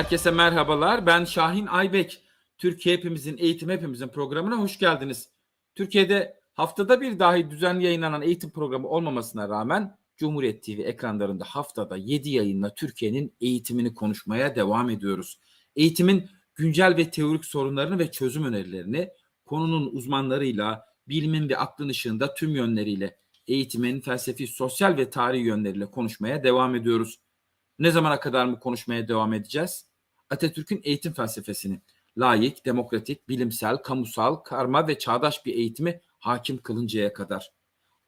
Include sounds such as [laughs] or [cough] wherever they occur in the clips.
Herkese merhabalar. Ben Şahin Aybek. Türkiye Hepimizin Eğitim Hepimizin programına hoş geldiniz. Türkiye'de haftada bir dahi düzenli yayınlanan eğitim programı olmamasına rağmen Cumhuriyet TV ekranlarında haftada 7 yayınla Türkiye'nin eğitimini konuşmaya devam ediyoruz. Eğitimin güncel ve teorik sorunlarını ve çözüm önerilerini konunun uzmanlarıyla, bilimin ve aklın ışığında tüm yönleriyle eğitimin felsefi, sosyal ve tarihi yönleriyle konuşmaya devam ediyoruz. Ne zamana kadar mı konuşmaya devam edeceğiz? Atatürk'ün eğitim felsefesini, layık, demokratik, bilimsel, kamusal, karma ve çağdaş bir eğitimi hakim kılıncaya kadar.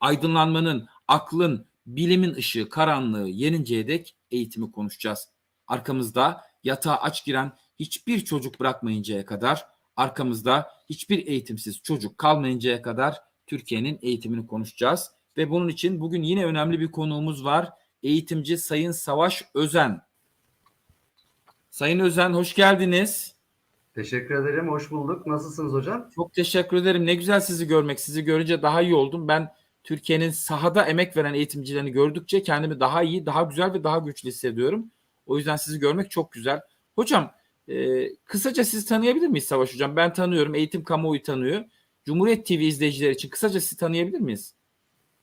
Aydınlanmanın, aklın, bilimin ışığı, karanlığı yeninceye dek eğitimi konuşacağız. Arkamızda yatağa aç giren hiçbir çocuk bırakmayıncaya kadar, arkamızda hiçbir eğitimsiz çocuk kalmayıncaya kadar Türkiye'nin eğitimini konuşacağız. Ve bunun için bugün yine önemli bir konuğumuz var eğitimci Sayın Savaş Özen. Sayın Özen hoş geldiniz. Teşekkür ederim. Hoş bulduk. Nasılsınız hocam? Çok teşekkür ederim. Ne güzel sizi görmek. Sizi görünce daha iyi oldum. Ben Türkiye'nin sahada emek veren eğitimcilerini gördükçe kendimi daha iyi, daha güzel ve daha güçlü hissediyorum. O yüzden sizi görmek çok güzel. Hocam e, kısaca sizi tanıyabilir miyiz Savaş Hocam? Ben tanıyorum. Eğitim kamuoyu tanıyor. Cumhuriyet TV izleyicileri için kısaca sizi tanıyabilir miyiz?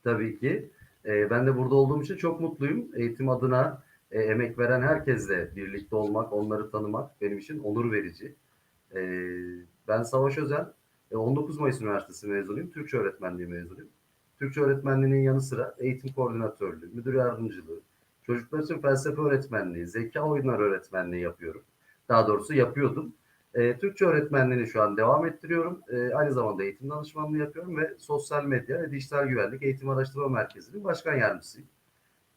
Tabii ki. Ee, ben de burada olduğum için çok mutluyum. Eğitim adına e, emek veren herkesle birlikte olmak, onları tanımak benim için onur verici. Ee, ben Savaş Özen, e, 19 Mayıs Üniversitesi mezunuyum. Türkçe öğretmenliği mezunuyum. Türkçe öğretmenliğinin yanı sıra eğitim koordinatörlüğü, müdür yardımcılığı, çocuklar için felsefe öğretmenliği, zeka oyunları öğretmenliği yapıyorum. Daha doğrusu yapıyordum. E, Türkçe öğretmenliğini şu an devam ettiriyorum. E, aynı zamanda eğitim danışmanlığı yapıyorum ve sosyal medya ve dijital güvenlik eğitim araştırma merkezinin başkan yardımcısıyım.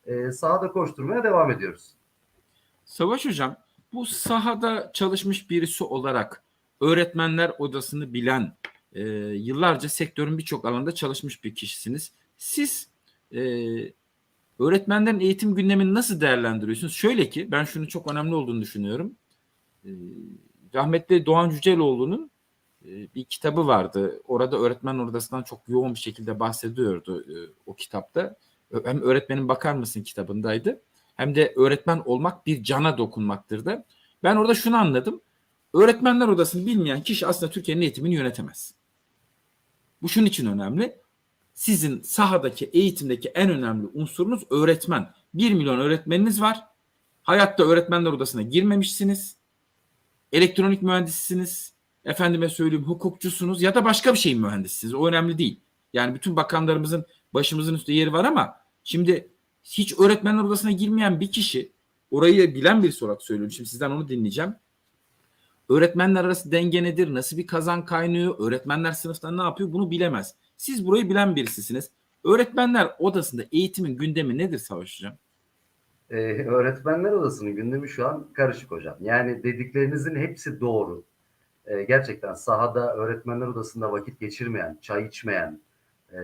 E, sahada koşturmaya devam ediyoruz. Savaş Hocam, bu sahada çalışmış birisi olarak öğretmenler odasını bilen, e, yıllarca sektörün birçok alanda çalışmış bir kişisiniz. Siz e, öğretmenlerin eğitim gündemini nasıl değerlendiriyorsunuz? Şöyle ki, ben şunu çok önemli olduğunu düşünüyorum. E, rahmetli Doğan Cüceloğlu'nun e, bir kitabı vardı. Orada öğretmen odasından çok yoğun bir şekilde bahsediyordu e, o kitapta. Hem öğretmenin bakar mısın kitabındaydı. Hem de öğretmen olmak bir cana dokunmaktır da. Ben orada şunu anladım. Öğretmenler odasını bilmeyen kişi aslında Türkiye'nin eğitimini yönetemez. Bu şunun için önemli. Sizin sahadaki eğitimdeki en önemli unsurunuz öğretmen. 1 milyon öğretmeniniz var. Hayatta öğretmenler odasına girmemişsiniz elektronik mühendisisiniz, efendime söyleyeyim hukukçusunuz ya da başka bir şeyin mühendisisiniz. O önemli değil. Yani bütün bakanlarımızın başımızın üstte yeri var ama şimdi hiç öğretmenler odasına girmeyen bir kişi orayı bilen birisi olarak söylüyorum. Şimdi sizden onu dinleyeceğim. Öğretmenler arası denge nedir? Nasıl bir kazan kaynıyor? Öğretmenler sınıfta ne yapıyor? Bunu bilemez. Siz burayı bilen birisisiniz. Öğretmenler odasında eğitimin gündemi nedir Savaş Hocam? Ee, öğretmenler odasının gündemi şu an karışık hocam. Yani dediklerinizin hepsi doğru. Ee, gerçekten sahada öğretmenler odasında vakit geçirmeyen, çay içmeyen, e,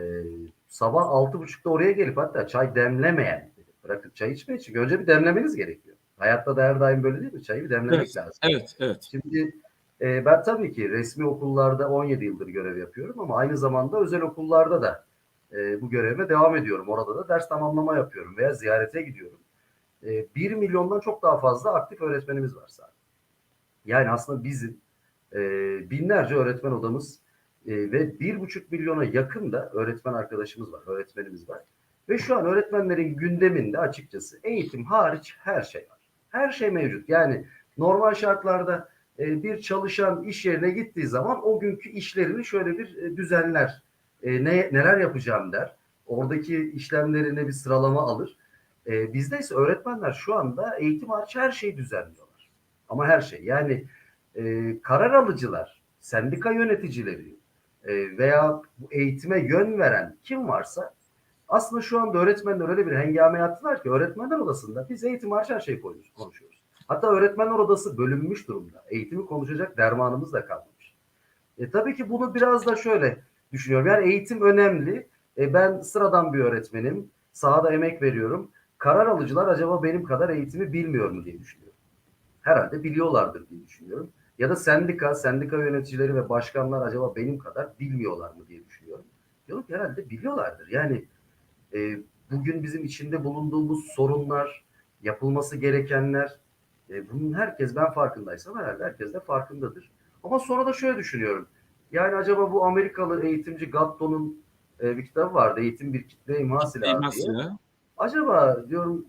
sabah altı buçukta oraya gelip hatta çay demlemeyen, bırakın çay içmeyi için önce bir demlemeniz gerekiyor. Hayatta da her daim böyle değil mi? Çayı bir demlemek evet, lazım. Evet, evet. Şimdi e, ben tabii ki resmi okullarda 17 yıldır görev yapıyorum ama aynı zamanda özel okullarda da e, bu görevime devam ediyorum. Orada da ders tamamlama yapıyorum veya ziyarete gidiyorum. 1 milyondan çok daha fazla aktif öğretmenimiz var sadece. Yani aslında bizim e, binlerce öğretmen odamız e, ve bir buçuk milyona yakın da öğretmen arkadaşımız var, öğretmenimiz var. Ve şu an öğretmenlerin gündeminde açıkçası eğitim hariç her şey var. Her şey mevcut. Yani normal şartlarda e, bir çalışan iş yerine gittiği zaman o günkü işlerini şöyle bir e, düzenler. E, ne, neler yapacağım der. Oradaki işlemlerine bir sıralama alır e, bizde ise öğretmenler şu anda eğitim hariç her şeyi düzenliyorlar. Ama her şey. Yani e, karar alıcılar, sendika yöneticileri veya bu eğitime yön veren kim varsa aslında şu anda öğretmenler öyle bir hengame yaptılar ki öğretmenler odasında biz eğitim hariç her şeyi konuşuyoruz. Hatta öğretmenler odası bölünmüş durumda. Eğitimi konuşacak dermanımız da kalmamış. E, tabii ki bunu biraz da şöyle düşünüyorum. Yani eğitim önemli. E, ben sıradan bir öğretmenim. Sahada emek veriyorum karar alıcılar acaba benim kadar eğitimi bilmiyor mu diye düşünüyorum. Herhalde biliyorlardır diye düşünüyorum. Ya da sendika, sendika yöneticileri ve başkanlar acaba benim kadar bilmiyorlar mı diye düşünüyorum. Diyorum ki herhalde biliyorlardır. Yani e, bugün bizim içinde bulunduğumuz sorunlar, yapılması gerekenler E, bunun herkes ben farkındaysam herhalde herkes de farkındadır. Ama sonra da şöyle düşünüyorum. Yani acaba bu Amerikalı eğitimci Gatto'nun e, bir kitabı vardı. Eğitim bir kitle imha silahı diye. Acaba diyorum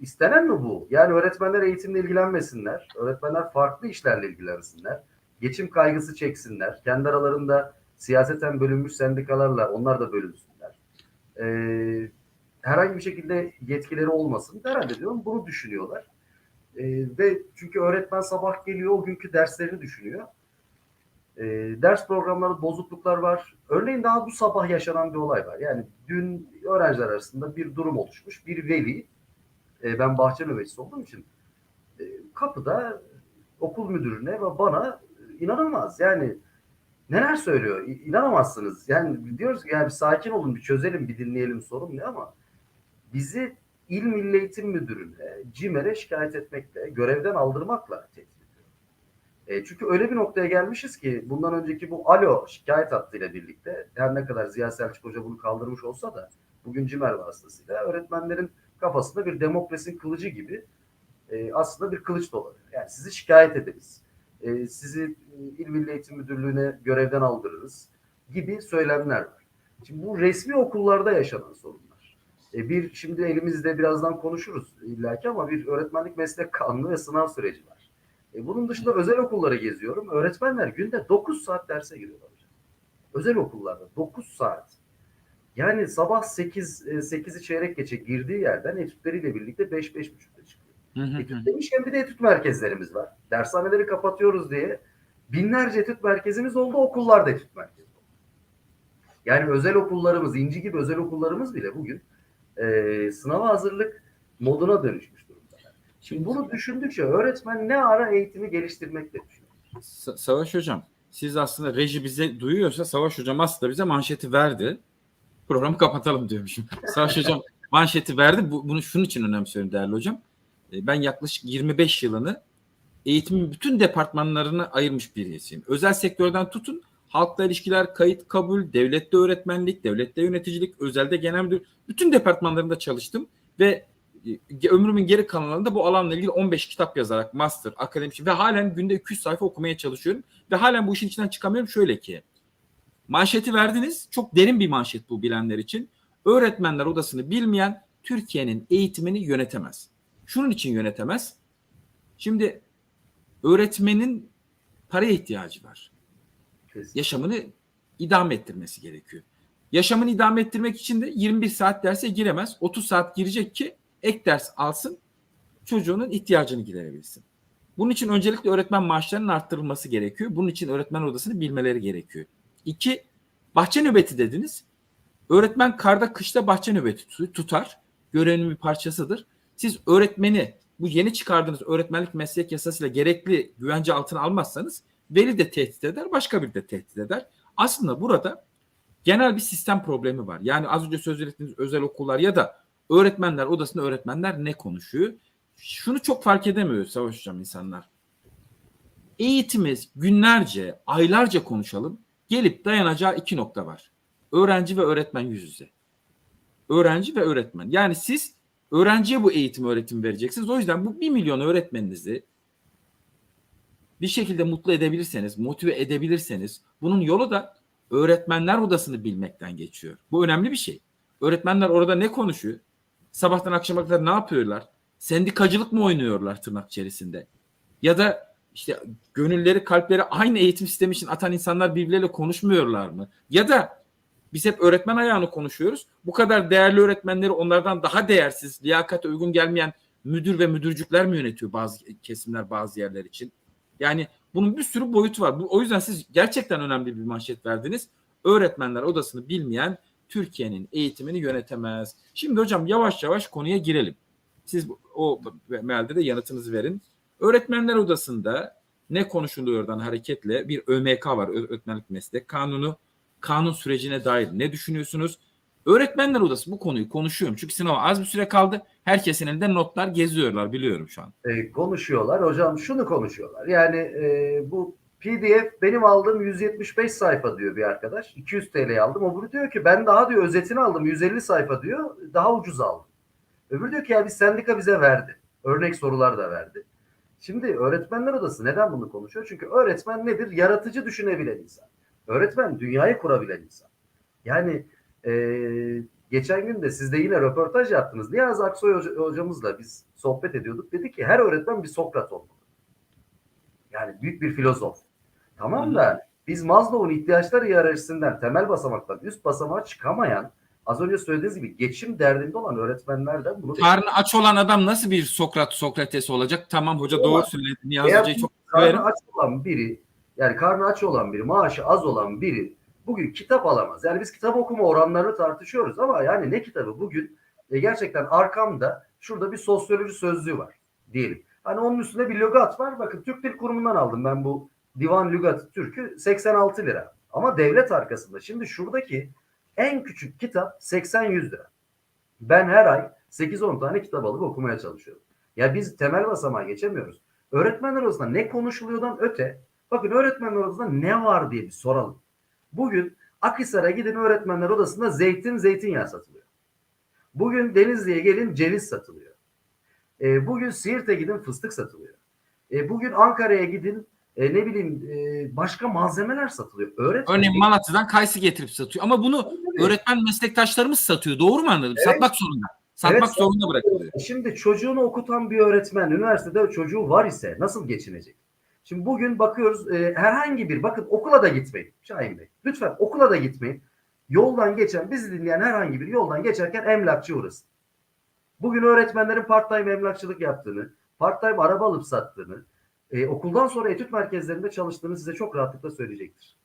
istenen mi bu? Yani öğretmenler eğitimle ilgilenmesinler. Öğretmenler farklı işlerle ilgilensinler. Geçim kaygısı çeksinler. Kendi aralarında siyaseten bölünmüş sendikalarla onlar da bölünsünler. Ee, herhangi bir şekilde yetkileri olmasın. Herhalde diyorum bunu düşünüyorlar. Ee, ve çünkü öğretmen sabah geliyor o günkü derslerini düşünüyor. Ee, ders programları bozukluklar var. Örneğin daha bu sabah yaşanan bir olay var. Yani dün öğrenciler arasında bir durum oluşmuş. Bir veli, e, ben bahçe nöbetçisi olduğum için e, kapıda okul müdürüne ve bana e, inanılmaz. Yani neler söylüyor? İnanamazsınız. Yani diyoruz ki yani bir sakin olun, bir çözelim, bir dinleyelim sorun ne ama bizi İl Milli Eğitim Müdürü'ne, CİMER'e şikayet etmekle, görevden aldırmakla tehdit ediyor. E, çünkü öyle bir noktaya gelmişiz ki bundan önceki bu alo şikayet hattıyla birlikte her ne kadar Ziya Selçuk Hoca bunu kaldırmış olsa da bugün CİMER vasıtasıyla öğretmenlerin kafasında bir demokrasinin kılıcı gibi e, aslında bir kılıç dolanıyor. Yani sizi şikayet ederiz. E, sizi e, İl Milli Eğitim Müdürlüğü'ne görevden aldırırız gibi söylemler var. Şimdi bu resmi okullarda yaşanan sorunlar. E, bir şimdi elimizde birazdan konuşuruz illaki ama bir öğretmenlik meslek kanunu ve sınav süreci var. E, bunun dışında özel okullara geziyorum. Öğretmenler günde 9 saat derse giriyorlar. Özel okullarda 9 saat. Yani sabah 8 e, 8'i çeyrek geçe girdiği yerden etütleriyle birlikte 5-5.30'da çıkıyor. Hı hı hı. Etüt demişken bir de etüt merkezlerimiz var. Dershaneleri kapatıyoruz diye binlerce etüt merkezimiz oldu. Okullarda etüt merkezi oldu. Yani özel okullarımız, İnci gibi özel okullarımız bile bugün e, sınava hazırlık moduna dönüşmüş durumda. Şimdi bunu düşündükçe öğretmen ne ara eğitimi geliştirmekle düşünüyor. Sa- Savaş Hocam siz aslında reji bize duyuyorsa Savaş Hocam aslında bize manşeti verdi. Programı kapatalım diyormuşum. [laughs] Savaş Hocam manşeti verdi. Bu, bunu şunun için önemsiyorum değerli hocam. E, Ben yaklaşık 25 yılını eğitimin bütün departmanlarını ayırmış birisiyim. Özel sektörden tutun halkla ilişkiler, kayıt kabul, devlette öğretmenlik, devlette yöneticilik, özelde genel müdür bütün departmanlarında çalıştım ve e, ömrümün geri kalanında bu alanla ilgili 15 kitap yazarak master, akademik ve halen günde 200 sayfa okumaya çalışıyorum ve halen bu işin içinden çıkamıyorum şöyle ki manşeti verdiniz. Çok derin bir manşet bu bilenler için. Öğretmenler odasını bilmeyen Türkiye'nin eğitimini yönetemez. Şunun için yönetemez. Şimdi öğretmenin paraya ihtiyacı var yaşamını idame ettirmesi gerekiyor. Yaşamını idame ettirmek için de 21 saat derse giremez. 30 saat girecek ki ek ders alsın çocuğunun ihtiyacını giderebilsin. Bunun için öncelikle öğretmen maaşlarının arttırılması gerekiyor. Bunun için öğretmen odasını bilmeleri gerekiyor. İki, bahçe nöbeti dediniz. Öğretmen karda kışta bahçe nöbeti tu- tutar. Görevinin bir parçasıdır. Siz öğretmeni bu yeni çıkardığınız öğretmenlik meslek yasasıyla gerekli güvence altına almazsanız veli de tehdit eder, başka biri de tehdit eder. Aslında burada genel bir sistem problemi var. Yani az önce söz ettiğiniz özel okullar ya da öğretmenler odasında öğretmenler ne konuşuyor? Şunu çok fark edemiyor Savaş Hocam insanlar. Eğitimiz günlerce, aylarca konuşalım. Gelip dayanacağı iki nokta var. Öğrenci ve öğretmen yüz yüze. Öğrenci ve öğretmen. Yani siz öğrenciye bu eğitim öğretim vereceksiniz. O yüzden bu bir milyon öğretmeninizi bir şekilde mutlu edebilirseniz, motive edebilirseniz bunun yolu da öğretmenler odasını bilmekten geçiyor. Bu önemli bir şey. Öğretmenler orada ne konuşuyor? Sabahtan akşama kadar ne yapıyorlar? Sendikacılık mı oynuyorlar tırnak içerisinde? Ya da işte gönülleri, kalpleri aynı eğitim sistemi için atan insanlar birbirleriyle konuşmuyorlar mı? Ya da biz hep öğretmen ayağını konuşuyoruz. Bu kadar değerli öğretmenleri onlardan daha değersiz, liyakate uygun gelmeyen müdür ve müdürcükler mi yönetiyor bazı kesimler bazı yerler için? Yani bunun bir sürü boyutu var. O yüzden siz gerçekten önemli bir manşet verdiniz. Öğretmenler odasını bilmeyen Türkiye'nin eğitimini yönetemez. Şimdi hocam yavaş yavaş konuya girelim. Siz o mealde de yanıtınızı verin. Öğretmenler odasında ne konuşuluyordan hareketle bir ÖMK var. Öğretmenlik Meslek Kanunu. Kanun sürecine dair ne düşünüyorsunuz? Öğretmenler odası bu konuyu konuşuyorum. Çünkü sınava az bir süre kaldı. Herkesin elinde notlar geziyorlar biliyorum şu an. E, konuşuyorlar. Hocam şunu konuşuyorlar. Yani e, bu PDF benim aldığım 175 sayfa diyor bir arkadaş. 200 TL aldım. Öbürü diyor ki ben daha diyor özetini aldım 150 sayfa diyor. Daha ucuz aldım. Öbürü diyor ki ya biz sendika bize verdi. Örnek sorular da verdi. Şimdi öğretmenler odası neden bunu konuşuyor? Çünkü öğretmen nedir? Yaratıcı düşünebilen insan. Öğretmen dünyayı kurabilen insan. Yani eee, geçen gün de siz de yine röportaj yaptınız. Niyazi Aksoy hoca- hocamızla biz sohbet ediyorduk. Dedi ki her öğretmen bir Sokrat olmalı. Yani büyük bir filozof. Tamam da biz Maslow'un ihtiyaçlar hiyerarşisinden temel basamaktan üst basamağa çıkamayan az önce söylediğiniz gibi geçim derdinde olan öğretmenlerden bunu Karnı aç olan adam nasıl bir Sokrat Sokrates olacak? Tamam hoca doğru söyledi. Niyazi Hoca'yı çok karnı severim. aç olan biri yani karnı aç olan biri, maaşı az olan biri bugün kitap alamaz. Yani biz kitap okuma oranlarını tartışıyoruz ama yani ne kitabı bugün e, gerçekten arkamda şurada bir sosyoloji sözlüğü var diyelim. Hani onun üstünde bir lügat var. Bakın Türk Dil Kurumu'ndan aldım ben bu Divan Lügatı Türk'ü 86 lira. Ama devlet arkasında. Şimdi şuradaki en küçük kitap 80-100 lira. Ben her ay 8-10 tane kitap alıp okumaya çalışıyorum. Ya biz temel basamağa geçemiyoruz. Öğretmenler odasında ne konuşuluyordan öte bakın öğretmenler odasında ne var diye bir soralım. Bugün Akhisar'a gidin öğretmenler odasında zeytin zeytinyağı satılıyor. Bugün Denizli'ye gelin ceviz satılıyor. E, bugün Siirt'e gidin fıstık satılıyor. E, bugün Ankara'ya gidin e, ne bileyim e, başka malzemeler satılıyor. Öğretmen Örneğin Malatya'dan kayısı getirip satıyor. Ama bunu öğretmen meslektaşlarımız satıyor. Doğru mu anladım? Evet. Satmak zorunda. Satmak Evet, zorunda bırakılıyor. Şimdi çocuğunu okutan bir öğretmen üniversitede çocuğu var ise nasıl geçinecek? Şimdi bugün bakıyoruz e, herhangi bir bakın okula da gitmeyin Şahin Bey. Lütfen okula da gitmeyin. Yoldan geçen bizi dinleyen herhangi bir yoldan geçerken emlakçı uğrasın. Bugün öğretmenlerin part-time emlakçılık yaptığını, part-time araba alıp sattığını, e, okuldan sonra etüt merkezlerinde çalıştığını size çok rahatlıkla söyleyecektir.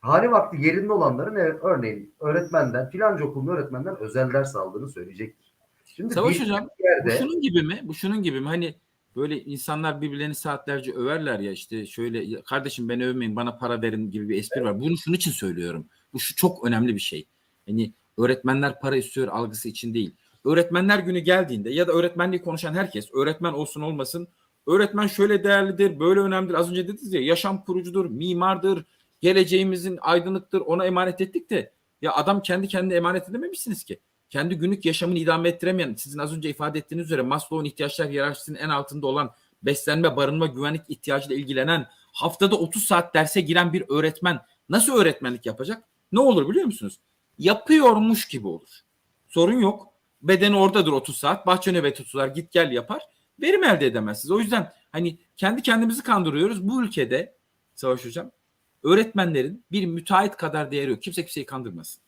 Hali vakti yerinde olanların örneğin öğretmenden, filanca okulun öğretmenden özel ders aldığını söyleyecektir. Şimdi Savaş hocam, Bu yerde şunun gibi mi? Bu şunun gibi mi? Hani böyle insanlar birbirlerini saatlerce överler ya işte şöyle "Ya kardeşim beni övmeyin bana para verin gibi bir espri var. Bunu şunun için söylüyorum. Bu şu çok önemli bir şey. Hani öğretmenler para istiyor algısı için değil. Öğretmenler günü geldiğinde ya da öğretmenliği konuşan herkes öğretmen olsun olmasın öğretmen şöyle değerlidir, böyle önemlidir. Az önce dediniz ya yaşam kurucudur, mimardır, geleceğimizin aydınlıktır ona emanet ettik de ya adam kendi kendine emanet edememişsiniz ki kendi günlük yaşamını idame ettiremeyen, sizin az önce ifade ettiğiniz üzere Maslow'un ihtiyaçlar hiyerarşisinin en altında olan beslenme, barınma, güvenlik ihtiyacıyla ilgilenen, haftada 30 saat derse giren bir öğretmen nasıl öğretmenlik yapacak? Ne olur biliyor musunuz? Yapıyormuş gibi olur. Sorun yok. Bedeni oradadır 30 saat. Bahçe nöbeti tutar, git gel yapar. Verim elde edemezsiniz. O yüzden hani kendi kendimizi kandırıyoruz. Bu ülkede Savaş Hocam öğretmenlerin bir müteahhit kadar değeri yok. Kimse kimseyi kandırmasın.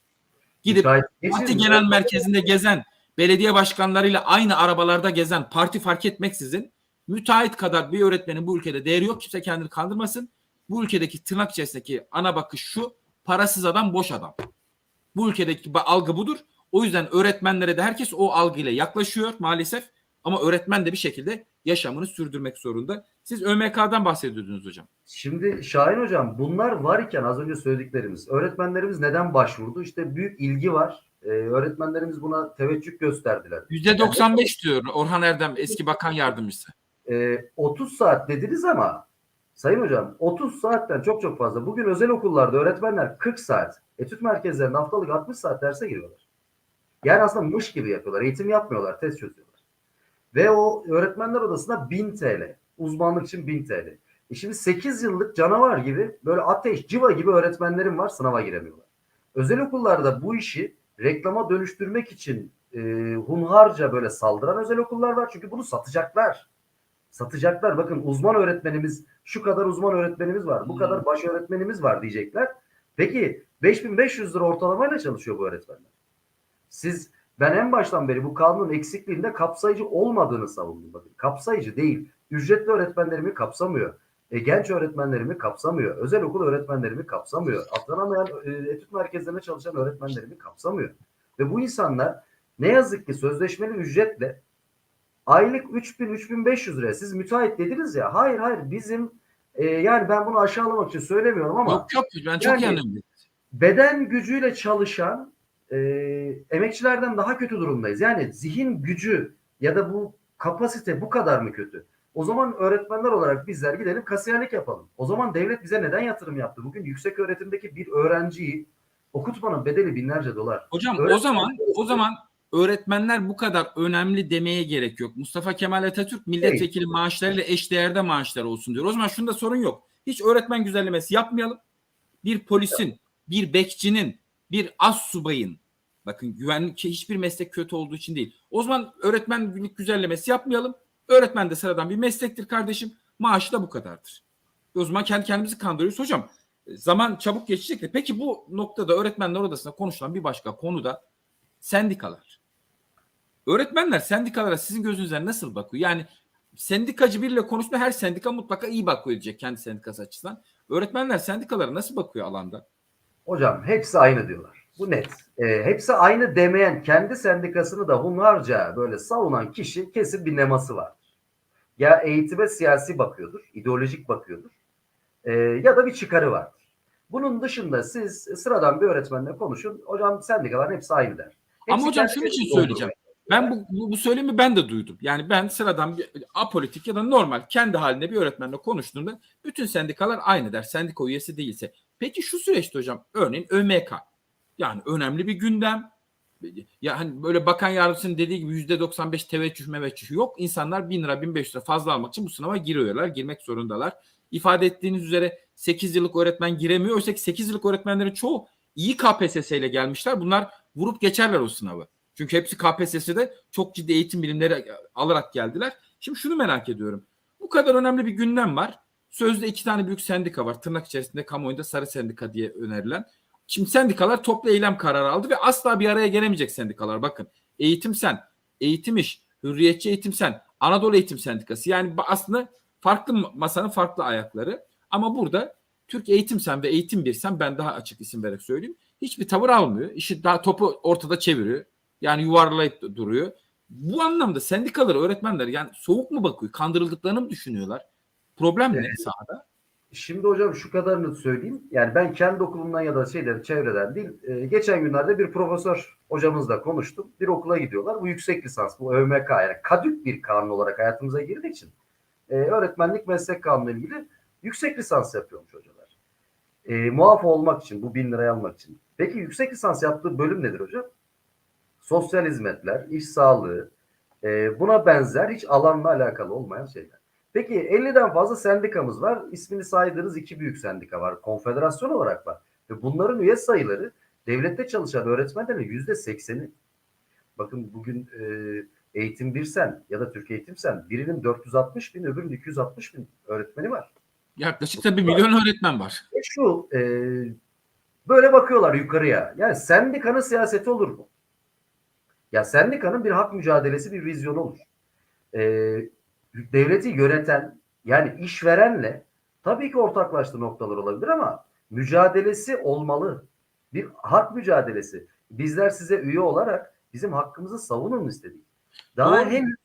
Gidip Parti genel merkezinde gezen, belediye başkanlarıyla aynı arabalarda gezen, parti fark etmeksizin müteahhit kadar bir öğretmenin bu ülkede değeri yok. Kimse kendini kandırmasın. Bu ülkedeki tırnak içerisindeki ana bakış şu, parasız adam boş adam. Bu ülkedeki algı budur. O yüzden öğretmenlere de herkes o algıyla yaklaşıyor maalesef. Ama öğretmen de bir şekilde yaşamını sürdürmek zorunda. Siz ÖMK'dan bahsediyordunuz hocam. Şimdi Şahin Hocam bunlar var iken az önce söylediklerimiz öğretmenlerimiz neden başvurdu? İşte büyük ilgi var. Ee, öğretmenlerimiz buna teveccüh gösterdiler. %95 diyor Orhan Erdem eski bakan yardımcısı. Ee, 30 saat dediniz ama Sayın Hocam 30 saatten çok çok fazla. Bugün özel okullarda öğretmenler 40 saat, etüt merkezlerinde haftalık 60 saat derse giriyorlar. Yani aslında mış gibi yapıyorlar. Eğitim yapmıyorlar, test çözüyorlar. Ve o öğretmenler odasında 1000 TL. Uzmanlık için 1000 TL. E şimdi 8 yıllık canavar gibi böyle ateş, civa gibi öğretmenlerim var sınava giremiyorlar. Özel okullarda bu işi reklama dönüştürmek için e, hunharca böyle saldıran özel okullar var. Çünkü bunu satacaklar. Satacaklar. Bakın uzman öğretmenimiz, şu kadar uzman öğretmenimiz var, bu kadar baş öğretmenimiz var diyecekler. Peki 5500 lira ortalamayla çalışıyor bu öğretmenler. Siz ben en baştan beri bu kanunun eksikliğinde kapsayıcı olmadığını savundum. Bakın kapsayıcı değil. Ücretli öğretmenlerimi kapsamıyor. E, genç öğretmenlerimi kapsamıyor. Özel okul öğretmenlerimi kapsamıyor. Atanamayan e, etüt merkezlerinde çalışan öğretmenlerimi kapsamıyor. Ve bu insanlar ne yazık ki sözleşmeli ücretle aylık 3000-3500 liraya siz müteahhit dediniz ya. Hayır hayır bizim e, yani ben bunu aşağılamak için söylemiyorum ama Yok yok ben çok Yani- anlıyorum. beden gücüyle çalışan e, emekçilerden daha kötü durumdayız. Yani zihin gücü ya da bu kapasite bu kadar mı kötü? O zaman öğretmenler olarak bizler gidelim kasiyerlik yapalım. O zaman devlet bize neden yatırım yaptı? Bugün yüksek öğretimdeki bir öğrenciyi okutmanın bedeli binlerce dolar. Hocam o Öğretmen- zaman o zaman öğretmenler bu kadar önemli demeye gerek yok. Mustafa Kemal Atatürk milletvekili maaşlarıyla eşdeğerde maaşlar olsun diyor. O zaman şunda sorun yok. Hiç öğretmen güzellemesi yapmayalım. Bir polisin, bir bekçinin, bir az subayın bakın güvenlik şey, hiçbir meslek kötü olduğu için değil. O zaman öğretmenlik güzellemesi yapmayalım. Öğretmen de sıradan bir meslektir kardeşim. Maaşı da bu kadardır. O zaman kendi kendimizi kandırıyoruz hocam. Zaman çabuk geçecek de peki bu noktada öğretmenler odasında konuşulan bir başka konu da sendikalar. Öğretmenler sendikalara sizin gözünüzden nasıl bakıyor? Yani sendikacı biriyle konuşma her sendika mutlaka iyi bakıyor diyecek kendi sendikası açısından. Öğretmenler sendikalara nasıl bakıyor alanda? Hocam hepsi aynı diyorlar. Bu net. E, hepsi aynı demeyen kendi sendikasını da hunharca böyle savunan kişi kesin bir neması vardır. Ya eğitime siyasi bakıyordur, ideolojik bakıyordur e, ya da bir çıkarı vardır. Bunun dışında siz sıradan bir öğretmenle konuşun. Hocam sendikaların hepsi aynı der. Ama Hepsi hocam kendi şunun için söyleyeceğim. Ben bu, bu, bu söylemi ben de duydum. Yani ben sıradan bir apolitik ya da normal kendi halinde bir öğretmenle konuştuğumda bütün sendikalar aynı der. Sendika üyesi değilse. Peki şu süreçte hocam örneğin ÖMK yani önemli bir gündem. Ya hani böyle bakan yardımcısının dediği gibi yüzde 95 teveccüh meveccüh yok. İnsanlar 1000 lira 1500 lira fazla almak için bu sınava giriyorlar. Girmek zorundalar. İfade ettiğiniz üzere 8 yıllık öğretmen giremiyor. Oysa ki 8 yıllık öğretmenlerin çoğu iyi KPSS ile gelmişler. Bunlar vurup geçerler o sınavı. Çünkü hepsi KPSS'de çok ciddi eğitim bilimleri alarak geldiler. Şimdi şunu merak ediyorum. Bu kadar önemli bir gündem var. Sözde iki tane büyük sendika var. Tırnak içerisinde kamuoyunda sarı sendika diye önerilen. Şimdi sendikalar toplu eylem kararı aldı ve asla bir araya gelemeyecek sendikalar. Bakın eğitim sen, eğitim iş, hürriyetçi eğitim sen, Anadolu Eğitim Sendikası. Yani aslında farklı masanın farklı ayakları. Ama burada Türk Eğitim Sen ve Eğitim Bir Sen ben daha açık isim vererek söyleyeyim. Hiçbir tavır almıyor. İşi daha topu ortada çeviriyor. Yani yuvarlayıp duruyor. Bu anlamda sendikaları, öğretmenler yani soğuk mu bakıyor? Kandırıldıklarını mı düşünüyorlar? Problem ne Evet. sahada? Şimdi hocam şu kadarını söyleyeyim. Yani ben kendi okulumdan ya da şeyden çevreden değil. e, geçen günlerde bir profesör hocamızla konuştum. Bir okula gidiyorlar. Bu yüksek lisans, bu ÖMK yani kadük bir kanun olarak hayatımıza girdiği için e, öğretmenlik meslek kanunu ilgili yüksek lisans yapıyormuş hocalar. E, muaf olmak için, bu bin lirayı almak için. Peki yüksek lisans yaptığı bölüm nedir hocam? Sosyal hizmetler, iş sağlığı, e, buna benzer hiç alanla alakalı olmayan şeyler. Peki 50'den fazla sendikamız var. İsmini saydığınız iki büyük sendika var. Konfederasyon olarak var. Ve bunların üye sayıları devlette çalışan öğretmenlerin yüzde sekseni. Bakın bugün e, Eğitim Birsen ya da Türkiye Eğitim Sen birinin 460 bin öbürünün 260 bin öğretmeni var. Yaklaşık da bir milyon öğretmen var. E şu e, böyle bakıyorlar yukarıya. Yani sendikanın siyaseti olur mu? Ya sendikanın bir hak mücadelesi bir vizyonu olur. E, devleti yöneten yani işverenle tabii ki ortaklaştığı noktalar olabilir ama mücadelesi olmalı. Bir hak mücadelesi. Bizler size üye olarak bizim hakkımızı savunun istedik. Daha Doğru. henüz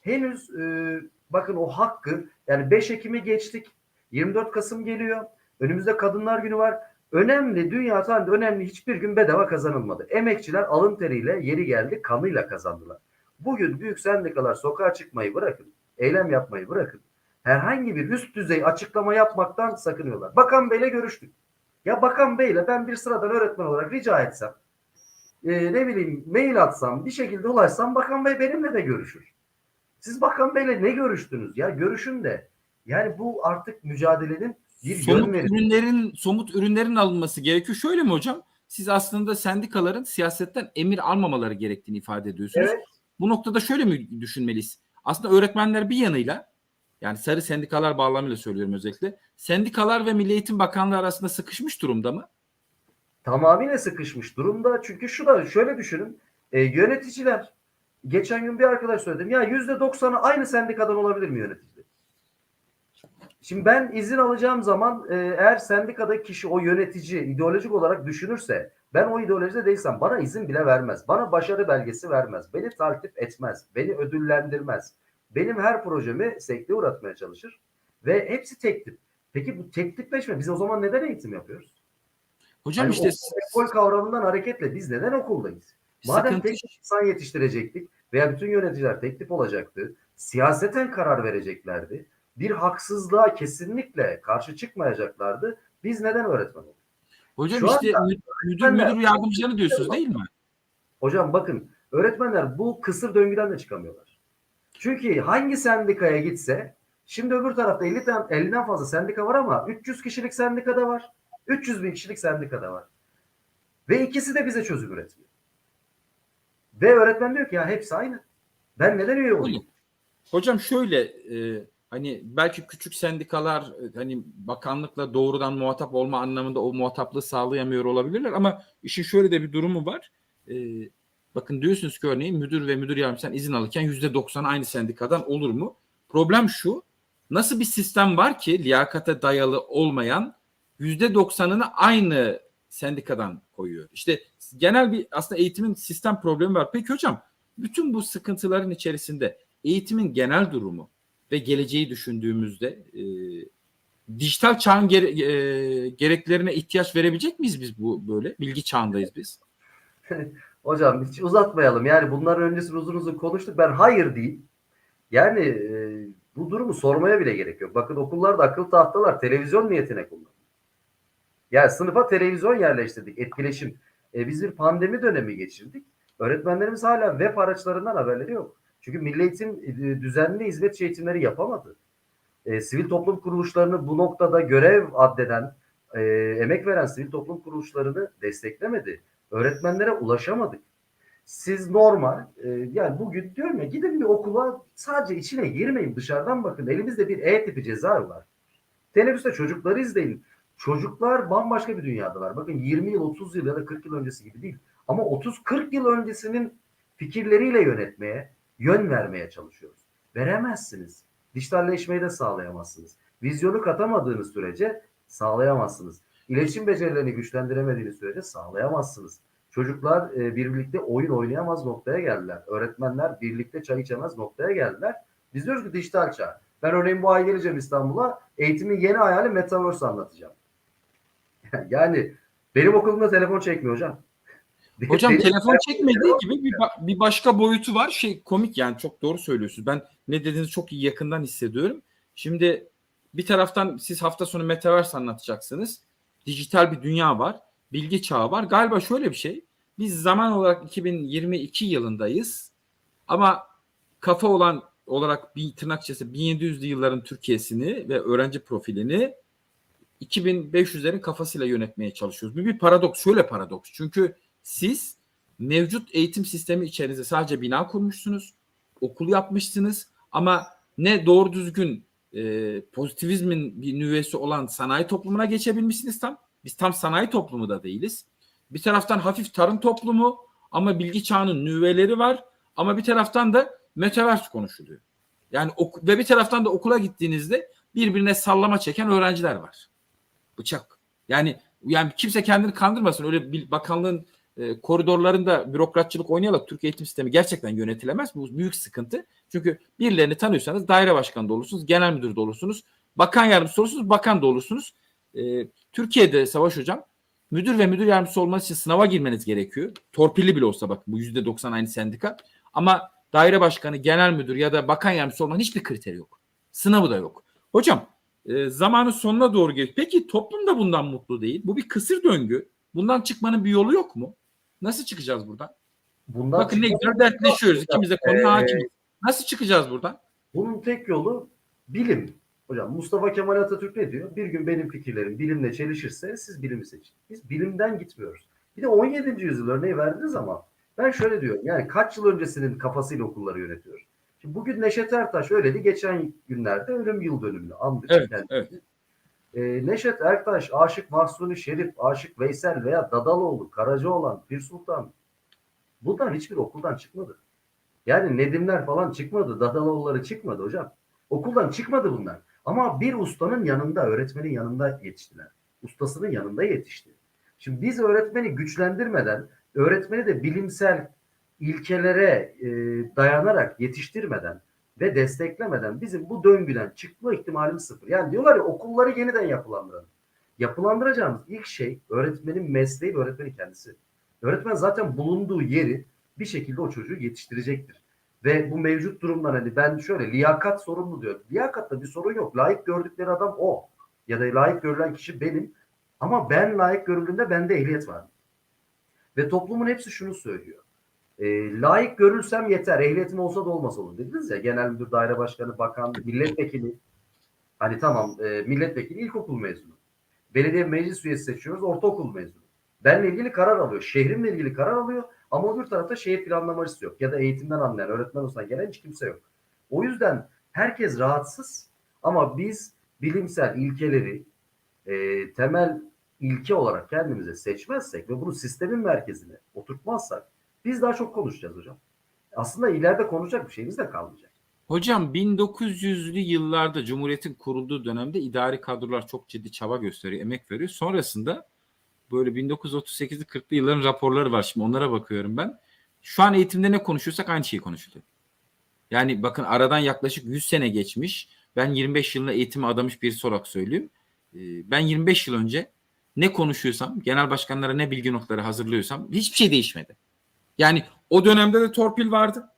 henüz e, bakın o hakkı yani 5 Ekim'i geçtik. 24 Kasım geliyor. Önümüzde Kadınlar Günü var. Önemli, dünya tarihinde önemli hiçbir gün bedava kazanılmadı. Emekçiler alın teriyle yeri geldi kanıyla kazandılar. Bugün büyük sendikalar sokağa çıkmayı bırakın, eylem yapmayı bırakın. Herhangi bir üst düzey açıklama yapmaktan sakınıyorlar. Bakan Bey'le görüştük. Ya Bakan Bey'le ben bir sıradan öğretmen olarak rica etsem, e, ne bileyim mail atsam, bir şekilde ulaşsam Bakan Bey benimle de görüşür. Siz Bakan Bey'le ne görüştünüz ya? Görüşün de. Yani bu artık mücadelenin bir somut ürünlerin somut ürünlerin alınması gerekiyor. Şöyle mi hocam? Siz aslında sendikaların siyasetten emir almamaları gerektiğini ifade ediyorsunuz. Evet. Bu noktada şöyle mi düşünmeliyiz? Aslında öğretmenler bir yanıyla yani sarı sendikalar bağlamıyla söylüyorum özellikle. Sendikalar ve Milli Eğitim Bakanlığı arasında sıkışmış durumda mı? tamamıyla sıkışmış durumda. Çünkü şu da şöyle düşünün. E, yöneticiler geçen gün bir arkadaş söyledim. Ya yüzde doksanı aynı sendikadan olabilir mi yöneticiler? Şimdi ben izin alacağım zaman e, eğer sendikadaki kişi o yönetici ideolojik olarak düşünürse ben o ideolojide değilsem bana izin bile vermez. Bana başarı belgesi vermez. Beni takip etmez. Beni ödüllendirmez. Benim her projemi sekteye uğratmaya çalışır. Ve hepsi tek tip. Peki bu tek tipleşme biz o zaman neden eğitim yapıyoruz? Hocam Hani işte ekol kavramından hareketle biz neden okuldayız? Madem sıkıntı tek insan yetiştirecektik veya bütün yöneticiler tek tip olacaktı, siyaseten karar vereceklerdi, bir haksızlığa kesinlikle karşı çıkmayacaklardı. Biz neden öğretmen olduk? Hocam Şu işte anda mü- müdür müdür yardımcıları diyorsunuz değil mi? Hocam bakın Öğretmenler bu kısır döngüden de çıkamıyorlar. Çünkü hangi sendikaya gitse şimdi öbür tarafta 50 tane 50'den fazla sendika var ama 300 kişilik sendika da var. 300 bin kişilik sendika da var. Ve ikisi de bize çözüm üretmiyor. Ve öğretmen diyor ki ya hepsi aynı. Ben neden üye olayım? Hocam şöyle e, hani belki küçük sendikalar e, hani bakanlıkla doğrudan muhatap olma anlamında o muhataplığı sağlayamıyor olabilirler ama işin şöyle de bir durumu var. E, bakın diyorsunuz ki örneğin müdür ve müdür yardımcısından izin alırken yüzde doksan aynı sendikadan olur mu? Problem şu. Nasıl bir sistem var ki liyakate dayalı olmayan yüzde doksanını aynı sendikadan koyuyor. İşte genel bir aslında eğitimin sistem problemi var. Peki hocam bütün bu sıkıntıların içerisinde eğitimin genel durumu ve geleceği düşündüğümüzde e, dijital çağın gere- e, gereklerine ihtiyaç verebilecek miyiz biz bu böyle? Bilgi çağındayız biz. [laughs] Hocam hiç uzatmayalım. Yani bunların öncesini uzun uzun konuştuk. Ben hayır diyeyim. Yani e, bu durumu sormaya bile gerek yok. Bakın okullarda akıl tahtalar televizyon niyetine kullanılıyor. Yani sınıfa televizyon yerleştirdik. Etkileşim. E, biz bir pandemi dönemi geçirdik. Öğretmenlerimiz hala web araçlarından haberleri yok. Çünkü Milli Eğitim e, düzenli hizmetçi eğitimleri yapamadı. E, sivil toplum kuruluşlarını bu noktada görev addeden, e, emek veren sivil toplum kuruluşlarını desteklemedi. Öğretmenlere ulaşamadık. Siz normal, e, yani bugün diyorum ya gidin bir okula sadece içine girmeyin dışarıdan bakın. Elimizde bir E tipi cezaevi var. Teneffüste çocukları izleyin. Çocuklar bambaşka bir dünyadalar. Bakın 20 yıl, 30 yıl ya da 40 yıl öncesi gibi değil. Ama 30-40 yıl öncesinin fikirleriyle yönetmeye, yön vermeye çalışıyoruz. Veremezsiniz. Dijitalleşmeyi de sağlayamazsınız. Vizyonu katamadığınız sürece sağlayamazsınız. İletişim becerilerini güçlendiremediğiniz sürece sağlayamazsınız. Çocuklar e, birlikte oyun oynayamaz noktaya geldiler. Öğretmenler birlikte çay içemez noktaya geldiler. Biz diyoruz ki dijital çağ. Ben örneğin bu ay geleceğim İstanbul'a. Eğitimin yeni hayali Metaverse anlatacağım. [laughs] yani benim okulumda telefon çekmiyor hocam. Hocam Benim- telefon çekmediği gibi bir, ba- bir başka boyutu var. Şey komik yani çok doğru söylüyorsunuz. Ben ne dediğinizi çok iyi yakından hissediyorum. Şimdi bir taraftan siz hafta sonu Metaverse anlatacaksınız. Dijital bir dünya var. Bilgi çağı var. Galiba şöyle bir şey. Biz zaman olarak 2022 yılındayız. Ama kafa olan olarak bir tırnak içerisinde 1700'lü yılların Türkiye'sini ve öğrenci profilini 2500'lerin kafasıyla yönetmeye çalışıyoruz. Bu bir paradoks. Şöyle paradoks. Çünkü siz mevcut eğitim sistemi içerisinde sadece bina kurmuşsunuz, okul yapmışsınız ama ne doğru düzgün e, pozitivizmin bir nüvesi olan sanayi toplumuna geçebilmişsiniz tam. Biz tam sanayi toplumu da değiliz. Bir taraftan hafif tarım toplumu ama bilgi çağının nüveleri var ama bir taraftan da metaverse konuşuluyor. Yani ve bir taraftan da okula gittiğinizde birbirine sallama çeken öğrenciler var. Bıçak. Yani yani kimse kendini kandırmasın. Öyle bir bakanlığın e, koridorlarında bürokratçılık oynayarak Türk eğitim sistemi gerçekten yönetilemez. Bu büyük sıkıntı. Çünkü birilerini tanıyorsanız daire başkanı da olursunuz, genel müdür de olursunuz, bakan yardımcısı olursunuz, bakan da olursunuz. E, Türkiye'de Savaş Hocam müdür ve müdür yardımcısı olması için sınava girmeniz gerekiyor. Torpilli bile olsa bak bu yüzde doksan aynı sendika. Ama daire başkanı, genel müdür ya da bakan yardımcısı olmanın hiçbir kriteri yok. Sınavı da yok. Hocam e, zamanın sonuna doğru geliyor. Peki toplum da bundan mutlu değil. Bu bir kısır döngü. Bundan çıkmanın bir yolu yok mu? Nasıl çıkacağız buradan? Bundan Bakın ne güzel dertleşiyoruz. İkimiz de konuya Ee, hakimiz. Nasıl çıkacağız buradan? Bunun tek yolu bilim. Hocam Mustafa Kemal Atatürk ne diyor? Bir gün benim fikirlerim bilimle çelişirse siz bilimi seçin. Biz bilimden gitmiyoruz. Bir de 17. yüzyıl örneği verdiğiniz ama ben şöyle diyorum. Yani kaç yıl öncesinin kafasıyla okulları yönetiyor. Şimdi bugün Neşet Ertaş öyleydi. Geçen günlerde ölüm yıl dönümünü andık. Evet, kendisi. evet. Ee, Neşet Ertaş, Aşık Mahsuni Şerif, Aşık Veysel veya Dadaloğlu, Karacaoğlan, Pir Sultan bunlar hiçbir okuldan çıkmadı. Yani Nedimler falan çıkmadı, Dadaloğulları çıkmadı hocam. Okuldan çıkmadı bunlar. Ama bir ustanın yanında, öğretmenin yanında yetiştiler. Ustasının yanında yetişti. Şimdi biz öğretmeni güçlendirmeden, öğretmeni de bilimsel ilkelere e, dayanarak yetiştirmeden ve desteklemeden bizim bu döngüden çıkma ihtimalimiz sıfır. Yani diyorlar ya okulları yeniden yapılandıralım. Yapılandıracağımız ilk şey öğretmenin mesleği ve öğretmenin kendisi. Öğretmen zaten bulunduğu yeri bir şekilde o çocuğu yetiştirecektir. Ve bu mevcut durumdan hani ben şöyle liyakat sorumlu diyor. Liyakatta bir sorun yok. Layık gördükleri adam o. Ya da layık görülen kişi benim. Ama ben layık görüldüğünde bende ehliyet var. Ve toplumun hepsi şunu söylüyor. E, layık görülsem yeter. Ehliyetim olsa da olmasa olur dediniz ya. Genel müdür, daire başkanı, bakan, milletvekili. Hani tamam e, milletvekili ilkokul mezunu. Belediye meclis üyesi seçiyoruz ortaokul mezunu. Benle ilgili karar alıyor. Şehrimle ilgili karar alıyor. Ama öbür tarafta şehir planlaması yok. Ya da eğitimden anlayan, öğretmen olsan gelen hiç kimse yok. O yüzden herkes rahatsız ama biz bilimsel ilkeleri e, temel ilke olarak kendimize seçmezsek ve bunu sistemin merkezine oturtmazsak biz daha çok konuşacağız hocam. Aslında ileride konuşacak bir şeyimiz de kalmayacak. Hocam 1900'lü yıllarda Cumhuriyet'in kurulduğu dönemde idari kadrolar çok ciddi çaba gösteriyor, emek veriyor. Sonrasında böyle 1938'li 40'lı yılların raporları var. Şimdi onlara bakıyorum ben. Şu an eğitimde ne konuşuyorsak aynı şeyi konuşuluyor. Yani bakın aradan yaklaşık 100 sene geçmiş. Ben 25 yılına eğitime adamış birisi olarak söyleyeyim. Ee, Ben 25 yıl önce ne konuşuyorsam, genel başkanlara ne bilgi notları hazırlıyorsam hiçbir şey değişmedi. Yani o dönemde de torpil vardı.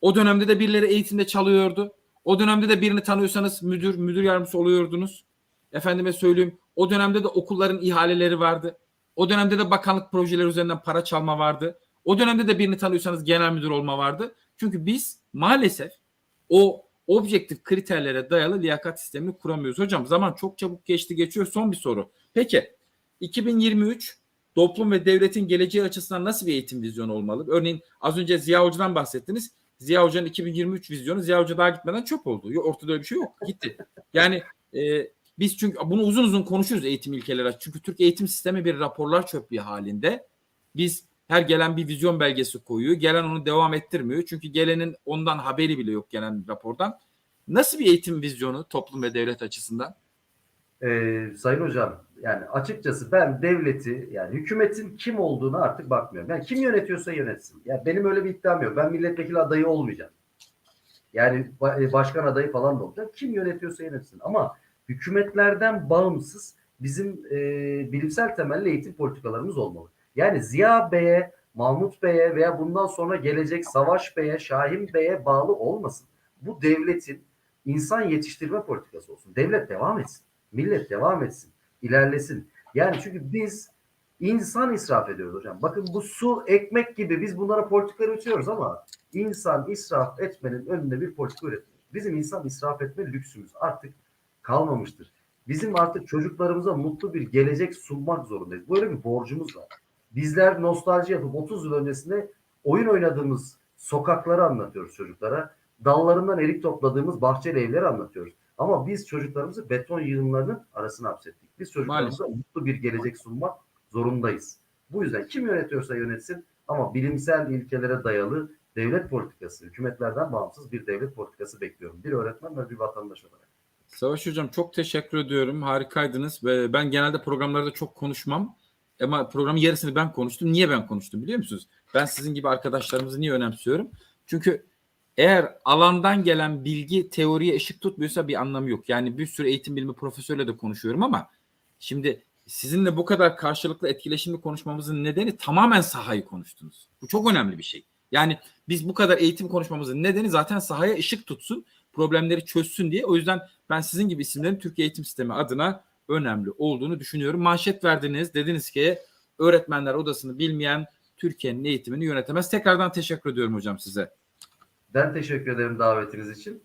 O dönemde de birileri eğitimde çalıyordu. O dönemde de birini tanıyorsanız müdür, müdür yardımcısı oluyordunuz. Efendime söyleyeyim. O dönemde de okulların ihaleleri vardı. O dönemde de bakanlık projeleri üzerinden para çalma vardı. O dönemde de birini tanıyorsanız genel müdür olma vardı. Çünkü biz maalesef o objektif kriterlere dayalı liyakat sistemini kuramıyoruz. Hocam zaman çok çabuk geçti geçiyor. Son bir soru. Peki 2023 toplum ve devletin geleceği açısından nasıl bir eğitim vizyonu olmalı? Örneğin az önce Ziya Hoca'dan bahsettiniz. Ziya Hoca'nın 2023 vizyonu Ziya Hoca daha gitmeden çöp oldu. Ortada öyle bir şey yok. Gitti. Yani e, biz çünkü bunu uzun uzun konuşuruz eğitim ilkeleri. Çünkü Türk eğitim sistemi bir raporlar çöplüğü halinde. Biz her gelen bir vizyon belgesi koyuyor. Gelen onu devam ettirmiyor. Çünkü gelenin ondan haberi bile yok gelen rapordan. Nasıl bir eğitim vizyonu toplum ve devlet açısından? Ee, Sayın Hocam yani açıkçası ben devleti yani hükümetin kim olduğunu artık bakmıyorum. Yani kim yönetiyorsa yönetsin. Yani benim öyle bir iddiam yok. Ben milletvekili adayı olmayacağım. Yani ba- başkan adayı falan da olacak. Kim yönetiyorsa yönetsin. Ama hükümetlerden bağımsız bizim e, bilimsel temelli eğitim politikalarımız olmalı. Yani Ziya Bey'e, Mahmut Bey'e veya bundan sonra gelecek Savaş Bey'e, Şahin Bey'e bağlı olmasın. Bu devletin insan yetiştirme politikası olsun. Devlet devam etsin. Millet devam etsin. İlerlesin. Yani çünkü biz insan israf ediyoruz hocam. Bakın bu su, ekmek gibi biz bunlara politika üretiyoruz ama insan israf etmenin önünde bir politika üretiyoruz. Bizim insan israf etme lüksümüz artık kalmamıştır. Bizim artık çocuklarımıza mutlu bir gelecek sunmak zorundayız. Böyle bir borcumuz var. Bizler nostalji yapıp 30 yıl öncesinde oyun oynadığımız sokakları anlatıyoruz çocuklara. Dallarından erik topladığımız bahçeli evleri anlatıyoruz. Ama biz çocuklarımızı beton yığınlarının arasına hapsettik. Biz çocuklarımıza mutlu bir gelecek sunmak zorundayız. Bu yüzden kim yönetiyorsa yönetsin ama bilimsel ilkelere dayalı devlet politikası, hükümetlerden bağımsız bir devlet politikası bekliyorum. Bir öğretmen ve bir vatandaş olarak. Savaş Hocam çok teşekkür ediyorum. Harikaydınız. Ve ben genelde programlarda çok konuşmam. Ama programın yarısını ben konuştum. Niye ben konuştum biliyor musunuz? Ben sizin gibi arkadaşlarımızı niye önemsiyorum? Çünkü eğer alandan gelen bilgi teoriye ışık tutmuyorsa bir anlamı yok. Yani bir sürü eğitim bilimi profesörle de konuşuyorum ama şimdi sizinle bu kadar karşılıklı etkileşimli konuşmamızın nedeni tamamen sahayı konuştunuz. Bu çok önemli bir şey. Yani biz bu kadar eğitim konuşmamızın nedeni zaten sahaya ışık tutsun, problemleri çözsün diye. O yüzden ben sizin gibi isimlerin Türkiye Eğitim Sistemi adına önemli olduğunu düşünüyorum. Manşet verdiniz, dediniz ki öğretmenler odasını bilmeyen Türkiye'nin eğitimini yönetemez. Tekrardan teşekkür ediyorum hocam size. Ben teşekkür ederim davetiniz için.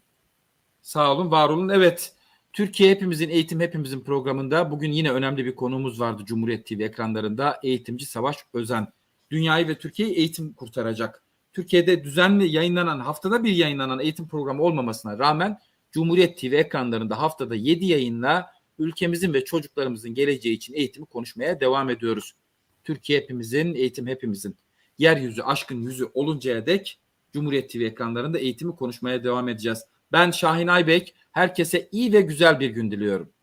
Sağ olun, var olun. Evet, Türkiye Hepimizin Eğitim Hepimizin programında bugün yine önemli bir konuğumuz vardı Cumhuriyet TV ekranlarında. Eğitimci Savaş Özen. Dünyayı ve Türkiye'yi eğitim kurtaracak. Türkiye'de düzenli yayınlanan, haftada bir yayınlanan eğitim programı olmamasına rağmen Cumhuriyet TV ekranlarında haftada 7 yayınla ülkemizin ve çocuklarımızın geleceği için eğitimi konuşmaya devam ediyoruz. Türkiye hepimizin, eğitim hepimizin. Yeryüzü aşkın yüzü oluncaya dek Cumhuriyet TV ekranlarında eğitimi konuşmaya devam edeceğiz. Ben Şahin Aybek. Herkese iyi ve güzel bir gün diliyorum.